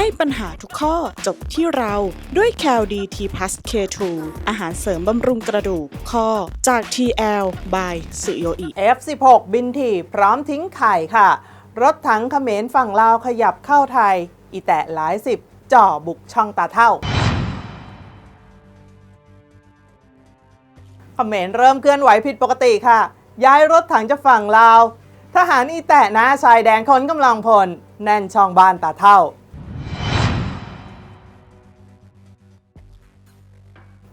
ให้ปัญหาทุกข้อจบที่เราด้วย c a l d t p l u s K2 อาหารเสริมบำรุงกระดูกข้อจาก TL by สุโยอิ F16 บินถีพร้อมทิ้งไข่ค่ะ รถถังเขมรฝั่งลาวขยับเข้าไทย อีแตะหลายสิบจ่อบุกช่องตาเท่าเขมรเริ่มเคลื่อนไหวผิดปกติค่ะ ย้ายรถถังจากฝั่งลาว ทหารอีแตะนะชายแดนคนกำลังพล แน่นช่องบ้านตาเท่า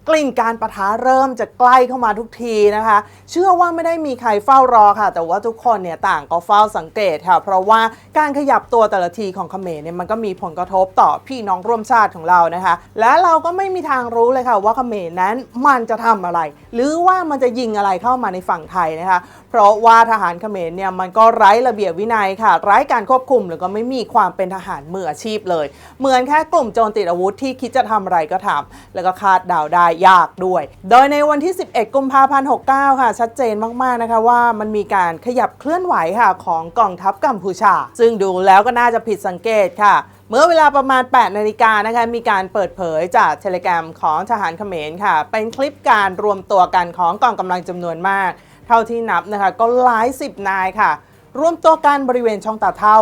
กลิ่นการประทะเริ่มจะใกล้เข้ามาทุกทีนะคะ เชื่อว่าไม่ได้มีใครเฝ้ารอค่ะ แต่ว่าทุกคนเนี่ยต่างก็เฝ้าสังเกตค่ะ เพราะว่าการขยับตัวแต่ละทีของเขมรเนี่ยมันก็มีผลกระทบต่อพี่น้องร่วมชาติของเรานะคะ และเราก็ไม่มีทางรู้เลยค่ะ ว่าเขมรนั้นมันจะทำอะไร หรือว่ามันจะยิงอะไรเข้ามาในฝั่งไทยนะคะ เพราะว่าทหารเขมรเนี่ยมันก็ไร้ระเบียบวินัยค่ะ ไร้การควบคุมหรือก็ไม่มีความเป็นทหารมืออาชีพเลย เหมือนแค่กลุ่มโจรติดอาวุธที่คิดจะทำอะไรก็ทำแล้วก็คาดเดาได้ยากด้วย โดยในวันที่ 11 กุมภาพันธ์ 69 ค่ะ ชัดเจนมากๆนะคะว่ามันมีการขยับเคลื่อนไหวค่ะของกองทัพกัมพูชา ซึ่งดูแล้วก็น่าจะผิดสังเกตค่ะเมื่อเวลาประมาณ 8 นาฬิกานะคะ มีการเปิดเผยจากเทเลกรมของทหารเขมรค่ะ เป็นคลิปการรวมตัวกันของกองกำลังจำนวนมาก เท่าที่นับนะคะ ก็หลายสิบนายค่ะ รวมตัวกันบริเวณช่องตาเท่า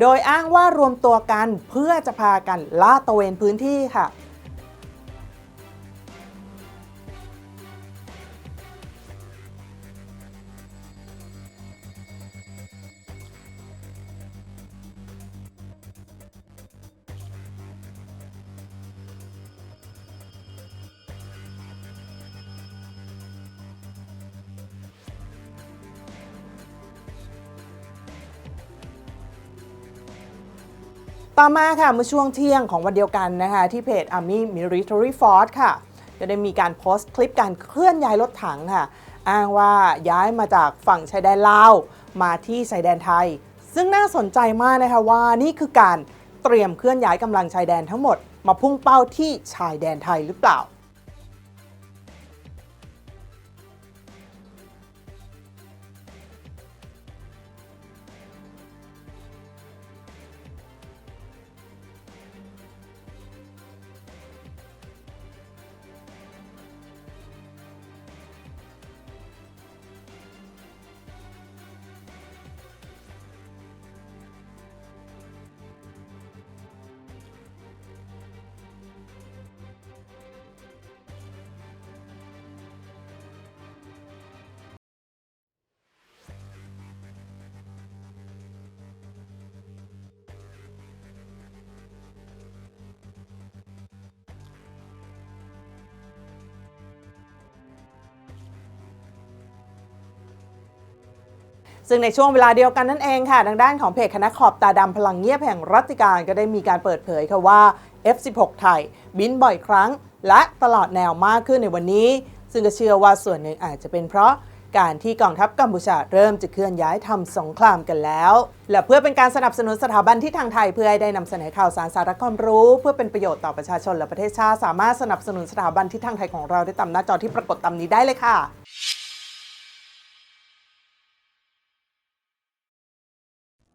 โดยอ้างว่ารวมตัวกันเพื่อจะพากันลาดตะเวนพื้นที่ค่ะ ต่อมาค่ะเมื่อช่วงเที่ยงของวันเดียวกันนะคะ ที่เพจ Army Military Force ค่ะก็ได้มีการโพสต์คลิปการเคลื่อนย้ายรถถังค่ะ อ้างว่าย้ายมาจากฝั่งชายแดนลาว มาที่ชายแดนไทย ซึ่งน่าสนใจมากนะคะว่านี่คือการเตรียมเคลื่อนย้ายกำลังชายแดนทั้งหมด มาพุ่งเป้าที่ชายแดนไทยหรือเปล่า ซึ่งในช่วงเวลาเดียวกันนั่นเองค่ะทางด้านของเพจคณะขอบตาดำพลังเงียบแห่งรัติการก็ได้มีการเปิดเผยค่ะว่า F16 ไทย บินบ่อยครั้ง และตลอดแนวมากขึ้นในวันนี้ ซึ่งก็เชื่อว่าส่วนหนึ่งอาจจะเป็นเพราะการที่กองทัพกัมพูชาเริ่มจะเคลื่อนย้ายทำสงครามกันแล้ว และเพื่อเป็นการสนับสนุนสถาบันที่ทางไทยเพื่อให้ได้นำเสนอข่าวสารสาระความรู้ เพื่อเป็นประโยชน์ต่อประชาชนและประเทศชาติสามารถสนับสนุนสถาบันที่ทางไทยของเราได้ตามหน้าจอที่ปรากฏตามนี้ได้เลยค่ะ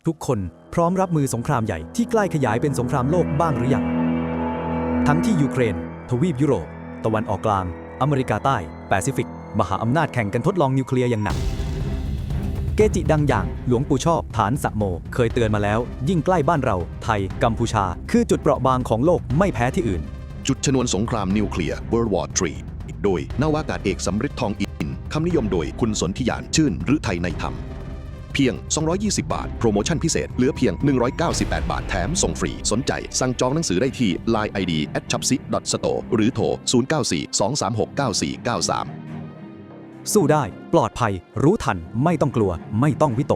ทุกคนพร้อมรับมือสงครามใหญ่ที่ใกล้ขยายเป็นสงครามโลกบ้างหรือยัง ทั้งที่ยูเครน ทวีปยุโรป ตะวันออกกลาง อเมริกาใต้ แปซิฟิก มหาอำนาจแข่งกันทดลองนิวเคลียร์อย่างหนัก เกจิดังอย่างหลวงปู่ชอบฐานสะโม เคยเตือนมาแล้ว ยิ่งใกล้บ้านเรา ไทย กัมพูชา คือจุดเปราะบางของโลกไม่แพ้ที่อื่น จุดชนวนสงครามนิวเคลียร์ World War III โดยนาวากาศเอกสำริดทองอินคำนิยมโดยคุณสนธิยานชื่นหรือไทยในธรรม เพียง 220 บาท โปรโมชั่นพิเศษ เหลือเพียง 198 บาท แถมส่งฟรี สนใจ สั่งจองหนังสือได้ที่ Line ID at c h a p s i store หรือโทร 094 236 9493 สู้ได้ ปลอดภัย รู้ทัน ไม่ต้องกลัว ไม่ต้องวิตก